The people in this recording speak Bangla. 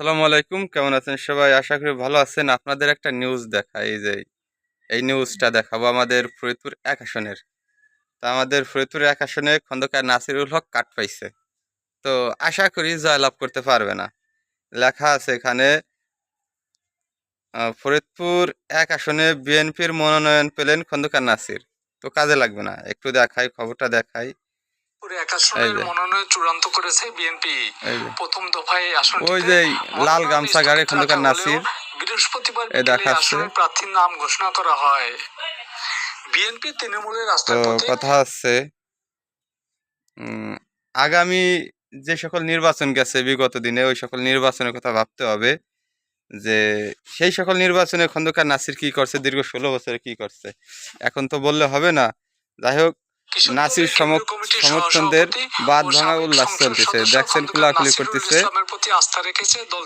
সালামু আলাইকুম, কেমন আছেন সবাই? আশা করি ভালো আছেন। আপনাদের একটা নিউজ দেখা এই যে, এই নিউজটা দেখাবো আমাদের ফরিদপুর এক আসনের। তা আমাদের ফরিদপুর এক আসনে খন্দকার নাসিরুল হক কাট পাইছে। তো আশা করি জয়লাভ করতে পারবে না। লেখা আছে এখানে ফরিদপুর এক আসনে বিএনপির মনোনয়ন পেলেন খন্দকার নাসির। তো কাজে লাগবে না, একটু দেখাই, খবরটা দেখাই। চূড়ান্ত করেছে বিএনপি। প্রথম দফায় আসন ওই যে লাল গামছা গাড়ি খন্দকার নাসির। বৃহস্পতিবার এই বিকেলে দেখাচ্ছে। আসনের প্রার্থীর নাম ঘোষণা করা হয়। বিএনপি তৃণমূলের তো কথা হচ্ছে উম, আগামী যে সকল নির্বাচন গেছে বিগত দিনে ওই সকল নির্বাচনের কথা ভাবতে হবে যে সেই সকল নির্বাচনে খন্দকার নাসির কি করছে? দীর্ঘ ষোলো বছরে কি করছে? এখন তো বললে হবে না। যাই হোক নাসির সমর্থনদের বাদ ভাঙা উল্লাস চলতেছে। দেখছেন খোলাখুলি করতেছে